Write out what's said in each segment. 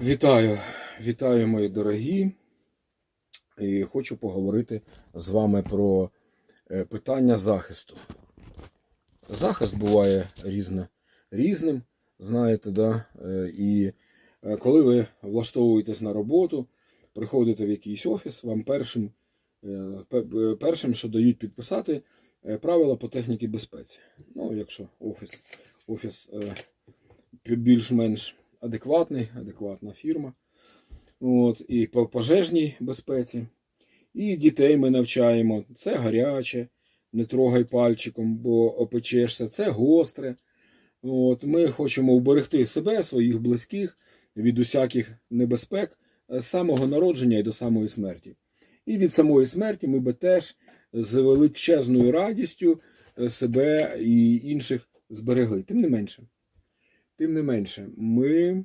Вітаю, вітаю, мої дорогі. І хочу поговорити з вами про е, питання захисту. Захист буває різно, різним, знаєте, да? Е, і е, коли ви влаштовуєтесь на роботу, приходите в якийсь офіс, вам першим, пе- першим що дають підписати правила по техніці безпеці. Ну, якщо офіс, офіс більш-менш адекватний, адекватна фірма. От, і по пожежній безпеці. І дітей ми навчаємо. Це гаряче, не трогай пальчиком, бо опечешся. Це гостре. От, ми хочемо вберегти себе, своїх близьких від усяких небезпек з самого народження і до самої смерті. І від самої смерті ми би теж з величезною радістю е, себе і інших зберегли. Тим не менше. Тим не менше, ми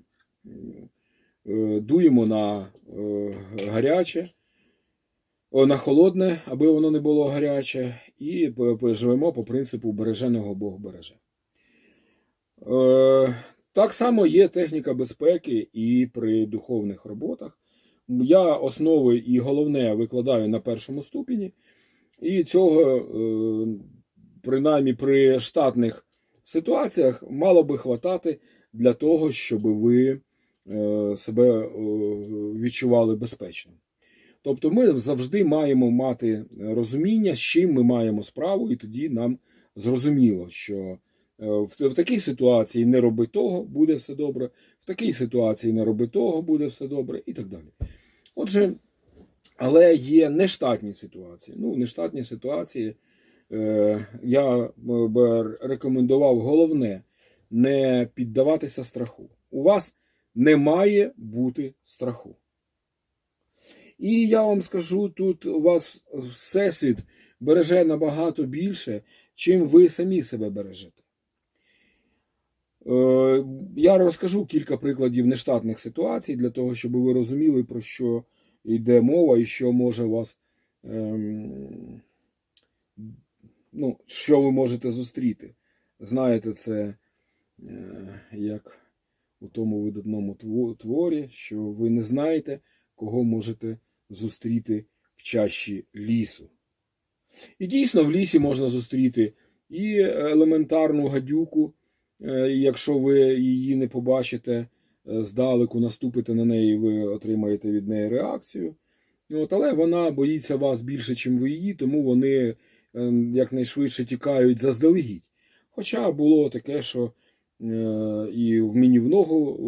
е, дуємо на е, гаряче, на холодне, аби воно не було гаряче, і живемо по принципу береженого Бог береже. Е, Так само є техніка безпеки і при духовних роботах. Я основи і головне викладаю на першому ступені, і цього, принаймні при штатних ситуаціях, мало би хватати для того, щоб ви е, себе е, відчували безпечно. Тобто ми завжди маємо мати розуміння, з чим ми маємо справу, і тоді нам зрозуміло, що е, в, такій ситуації не роби того, буде все добре, в такій ситуації не роби того, буде все добре, і так далі. Отже, але є нештатні ситуації. Ну, нештатні ситуації я б рекомендував головне не піддаватися страху. У вас не має бути страху. І я вам скажу, тут у вас Всесвіт береже набагато більше, чим ви самі себе бережете. Е, Я розкажу кілька прикладів нештатних ситуацій для того, щоб ви розуміли, про що йде мова і що може вас. Ну, що ви можете зустріти. Знаєте, це е, як у тому видатному творі, що ви не знаєте, кого можете зустріти в чащі лісу. І дійсно в лісі можна зустріти і елементарну гадюку, е, якщо ви її не побачите е, здалеку, наступите на неї, ви отримаєте від неї реакцію. От, але вона боїться вас більше, ніж ви її, тому вони якнайшвидше тікають заздалегідь. Хоча було таке, що е, і в мені в ногу е,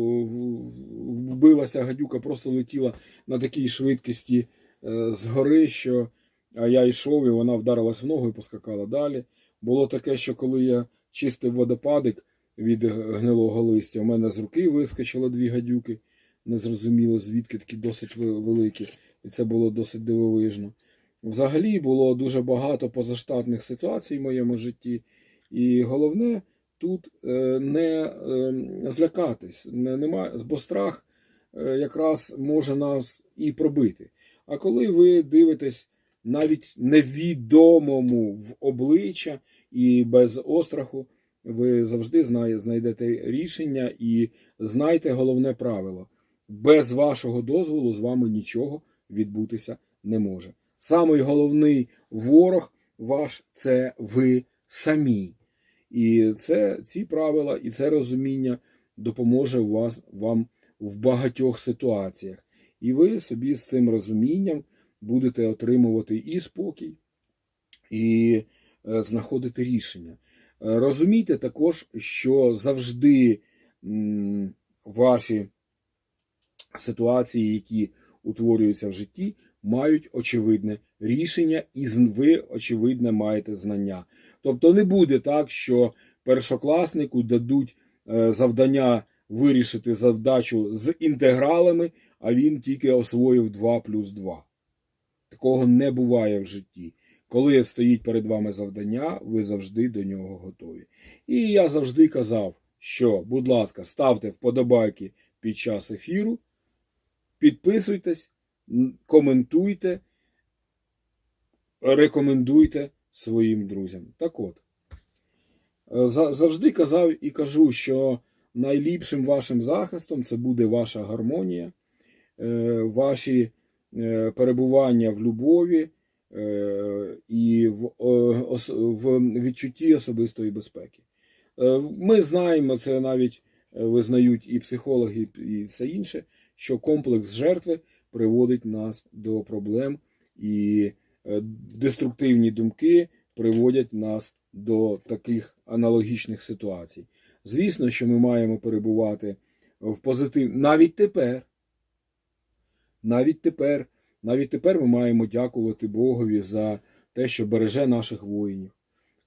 вбилася гадюка, просто летіла на такій швидкості е, згори, що а я йшов, і вона вдарилась в ногу і поскакала далі. Було таке, що коли я чистив водопадик від гнилого листя, у мене з руки вискочило дві гадюки. Незрозуміло, звідки такі досить великі, і це було досить дивовижно. Взагалі було дуже багато позаштатних ситуацій в моєму житті, і головне тут е, не е, злякатись, не, нема, бо страх е, якраз може нас і пробити. А коли ви дивитесь навіть невідомому в обличчя і без остраху, ви завжди знайдете рішення і знайте головне правило: без вашого дозволу з вами нічого відбутися не може. Самий головний ворог ваш це ви самі. І це ці правила, і це розуміння допоможе вас вам в багатьох ситуаціях. І ви собі з цим розумінням будете отримувати і спокій, і е, знаходити рішення. Е, Розумійте також, що завжди ваші ситуації, які утворюються в житті, мають очевидне рішення, і ви, очевидне, маєте знання. Тобто не буде так, що першокласнику дадуть е, завдання вирішити завдачу з інтегралами, а він тільки освоїв 2 плюс 2. Такого не буває в житті. Коли стоїть перед вами завдання, ви завжди до нього готові. І я завжди казав, що, будь ласка, ставте вподобайки під час ефіру, підписуйтесь, коментуйте, рекомендуйте своїм друзям. Так от, е, завжди казав і кажу, що найліпшим вашим захистом це буде ваша гармонія, е, ваші е, перебування в любові і в, відчутті особистої безпеки. Ми знаємо, це навіть визнають і психологи, і все інше, що комплекс жертви приводить нас до проблем, і е, деструктивні думки приводять нас до таких аналогічних ситуацій. Звісно, що ми маємо перебувати в позитив навіть тепер. Навіть тепер, навіть тепер ми маємо дякувати Богові за те, що береже наших воїнів,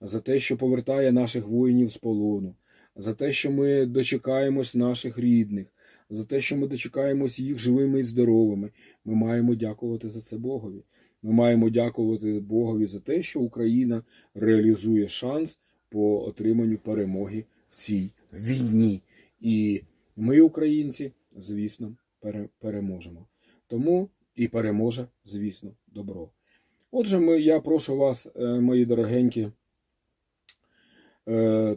за те, що повертає наших воїнів з полону, за те, що ми дочекаємось наших рідних, за те, що ми дочекаємось їх живими і здоровими. Ми маємо дякувати за це Богові. Ми маємо дякувати Богові за те, що Україна реалізує шанс по отриманню перемоги в цій війні. І ми, українці, звісно, пере- переможемо. Тому і переможе, звісно, добро. Отже, ми, я прошу вас, е, мої дорогенькі,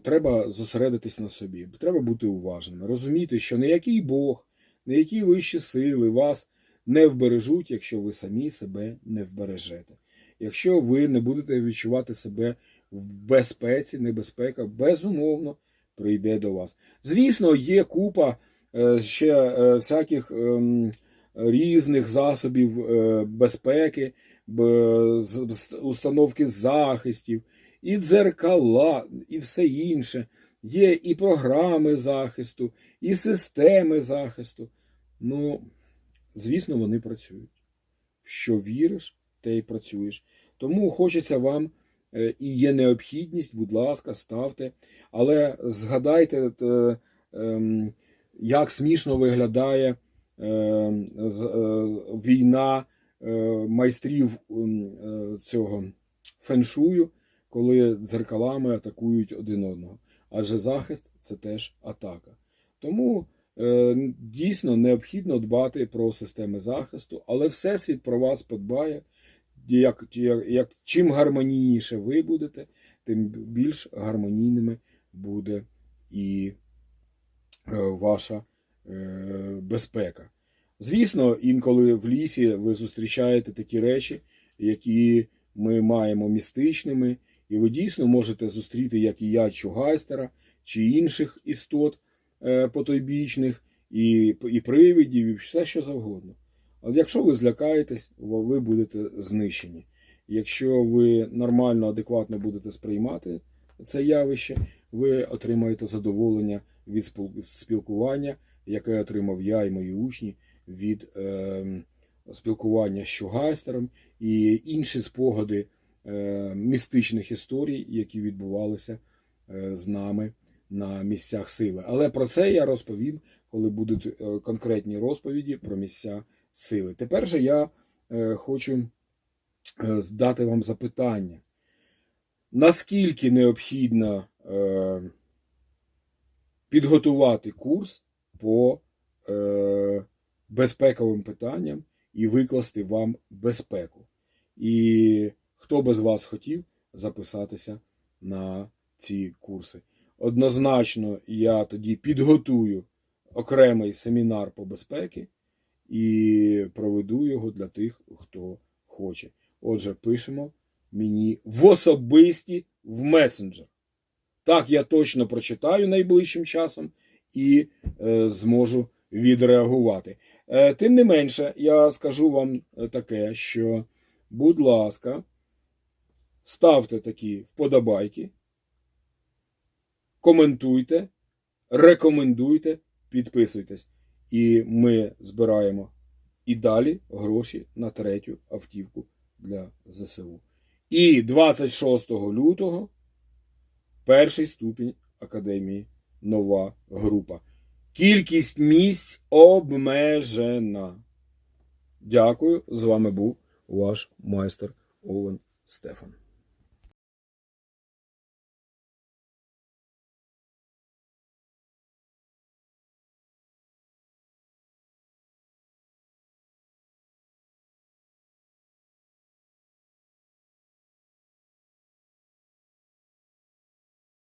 треба зосередитись на собі, треба бути уважними, розуміти, що ніякий Бог, ніякі вищі сили вас не вбережуть, якщо ви самі себе не вбережете. Якщо ви не будете відчувати себе в безпеці, небезпека, безумовно прийде до вас. Звісно, є купа е, ще е, всяких ем, різних засобів е, безпеки, установки захистів, і дзеркала, і все інше. Є і програми захисту, і системи захисту. Ну, звісно, вони працюють. Що віриш, те й працюєш. Тому хочеться вам е, і є необхідність, будь ласка, ставте. Але згадайте, е, ем, як смішно виглядає е, війна майстрів цього феншую, коли дзеркалами атакують один одного. Адже захист це теж атака. Тому е, дійсно необхідно дбати про системи захисту, але Всесвіт про вас подбає. Як, як, як, чим гармонійніше ви будете, тим більш гармонійними буде і е, ваша е, безпека. Звісно, інколи в лісі ви зустрічаєте такі речі, які ми маємо містичними, і ви дійсно можете зустріти, як і я, чугайстера чи інших істот е, потойбічних, і, і привидів, і все що завгодно. Але якщо ви злякаєтесь, ви будете знищені. Якщо ви нормально, адекватно будете сприймати це явище, ви отримаєте задоволення від спілкування, яке отримав я і мої учні від е, спілкування з Щугайстером і інші спогади містичних історій, які відбувалися е, з нами на місцях сили. Але про це я розповім, коли будуть е, конкретні розповіді про місця сили. Тепер же я е, хочу е, здати вам запитання. Наскільки необхідно е, підготувати курс по е, безпековим питанням і викласти вам безпеку? І хто би з вас хотів записатися на ці курси? Однозначно, я тоді підготую окремий семінар по безпеці і проведу його для тих, хто хоче. Отже, пишемо мені в особисті в месенджер. Так я точно прочитаю найближчим часом і е, зможу відреагувати. Е, тим не менше, я скажу вам е, таке, що, будь ласка, ставте такі вподобайки, коментуйте, рекомендуйте, підписуйтесь. І ми збираємо і далі гроші на третю автівку для ЗСУ. І 26 лютого перший ступінь Академії нова група. Кількість місць обмежена. Дякую. З вами був ваш майстер Овен Стефан.